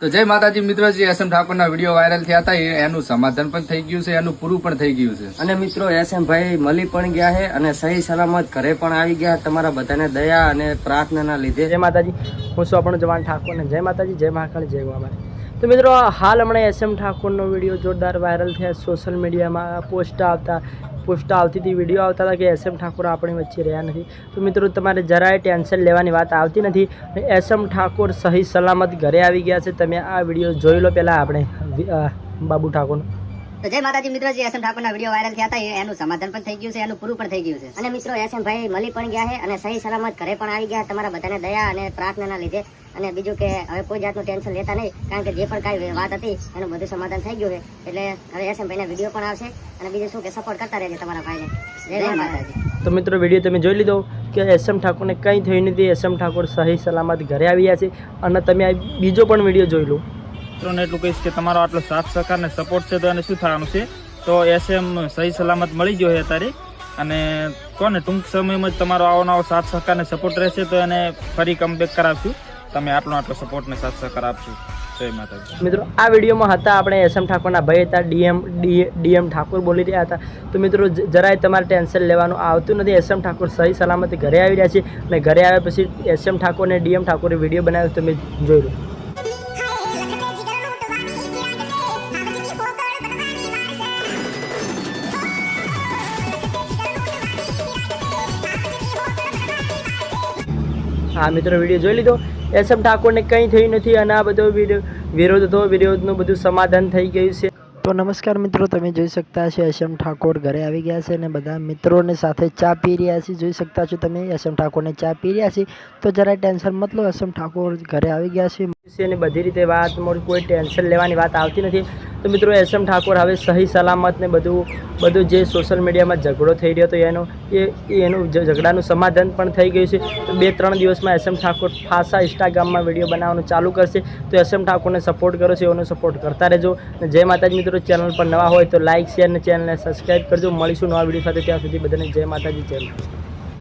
તો જય માતાજી મિત્રો જે એસ એમ ઠાકોરના વીડિયો વાયરલ થયા હતા. એનું સમાધાન પણ થઈ ગયું છે એનું પૂરું પણ થઈ ગયું છે. અને મિત્રો એસ એમ ભાઈ મળી પણ ગયા છે અને સહી સલામત ઘરે પણ આવી ગયા. તમારા બધાને દયા અને પ્રાર્થનાના લીધે. જય માતાજી. હું છું જવાન ઠાકોર જય માતાજી જય મહાકાળી જય ગોવા તો મિત્રો હાલ હમણાં એસ એમ ઠાકોરનો વીડિયો જોરદાર વાયરલ થયા. સોશિયલ મીડિયામાં પોસ્ટ આવતા, પોસ્ટ આવતી હતી, વીડિયો આવતા હતા કે એસ એમ ઠાકોર આપણી વચ્ચે રહ્યા નથી. તો મિત્રો, તમારે જરાય ટેન્શન લેવાની વાત આવતી નથી. એસ એમ ઠાકોર સહી સલામત ઘરે આવી ગયા છે. તમે આ વીડિયો જોઈ લો પહેલાં આપણે બાબુ ઠાકોરનો. તો જય માતાજી મિત્રો, જે એસએમ ઠાકોરના વીડિયો વાયરલ થયા હતા એનું સમાધાન પણ થઈ ગયું છે, એનું પૂરું પણ થઈ ગયું છે. અને મિત્રો એસએમ ભાઈ મળી પણ ગયા છે અને સહી સલામત ઘરે પણ આવી ગયા તમારા બધાને દયા અને પ્રાર્થનાના લીધે અને બીજું કે હવે કોઈ જાતનું ટેન્શન લેતા નહીં કારણ કે જે પણ કાંઈ વાત હતી એનું બધું સમાધાન થઈ ગયું છે. એટલે હવે એસએમ ભાઈના વીડિયો પણ આવશે અને બીજું શું કે સપોર્ટ કરતા રહેજો તમારા ભાઈને. જય માતાજી. તો મિત્રો વીડિયો તમે જોઈ લીધો કે એસ એમ ઠાકોરને કંઈ થયું નથી. એસ એમ ઠાકોર સહી સલામત ઘરે આવ્યા છે અને તમે આ બીજો પણ વીડિયો જોઈ લો. મિત્રોને એટલું કહીશ કે તમારો આટલો સાથ સહકાર ને સપોર્ટ છે તો એને શું થવાનું છે? તો એસએમ સહી સલામત મળી ગયો છે અત્યારે. અને કોને ટૂંક સમયમાં જ તમારો આવો નવો સાથ સહકાર ને સપોર્ટ રહેશે તો એને ફરી કમબેક કરાવશું. તમે આટલો આટલો સપોર્ટ ને સાથ સહકાર આપશો. મિત્રો, આ વિડીયોમાં હતા આપણે એસ એમ ઠાકોરના ભાઈ હતા ડીએમ ડીએમ ઠાકોર બોલી રહ્યા હતા. તો મિત્રો જરાય તમારે ટેન્શન લેવાનું આવતું નથી. એસ એમ ઠાકોર સહી સલામત ઘરે આવી રહ્યા છે અને ઘરે આવ્યા પછી એસ એમ ઠાકોર અને ડીએમ ઠાકોરે વીડિયો બનાવ્યો તમે જોઈ લો હા મિત્રો વીડિયો જોઈ લીધો. એસ એમ ઠાકોરને કંઈ થયું નથી અને આ બધો વિરોધ હતો. વિરોધનું બધું સમાધાન થઈ ગયું છે. તો નમસ્કાર મિત્રો. તમે જોઈ શકતા છો એસ એમ ઠાકોર ઘરે આવી ગયા છે અને બધા મિત્રોને સાથે ચા પી રહ્યા છે. જોઈ શકતા છો તમે એસ એમ ઠાકોરને ચા પી રહ્યા છે. તો જરાય ટેન્શન મત લો એસ એમ ઠાકોર ઘરે આવી ગયા છે. અને બધી રીતે વાત મોડી કોઈ ટેન્શન લેવાની વાત આવતી નથી. તો મિત્રો એસ એમ ઠાકોર હવે સહી સલામત ને બધું બધું જે સોશિયલ મીડિયામાં ઝઘડો થઈ રહ્યો હતો એનો, એ એનું ઝઘડાનું સમાધાન પણ થઈ ગયું છે. તો બે ત્રણ દિવસમાં એસ એમ ઠાકોર ખાસા ઇન્સ્ટાગ્રામમાં વીડિયો બનાવવાનું ચાલુ કરશે. તો એસ એમ ઠાકોરને સપોર્ટ કરો છો એનો સપોર્ટ કરતા રહેજો. જય માતાજી મિત્રો ચેનલ પર નવા હોય તો લાઇક શેર અને ચેનલને સબસ્ક્રાઈબ કરજો. મળીશું નવા વીડિયો સાથે ત્યાં સુધી બધાને જય માતાજી માતાજી.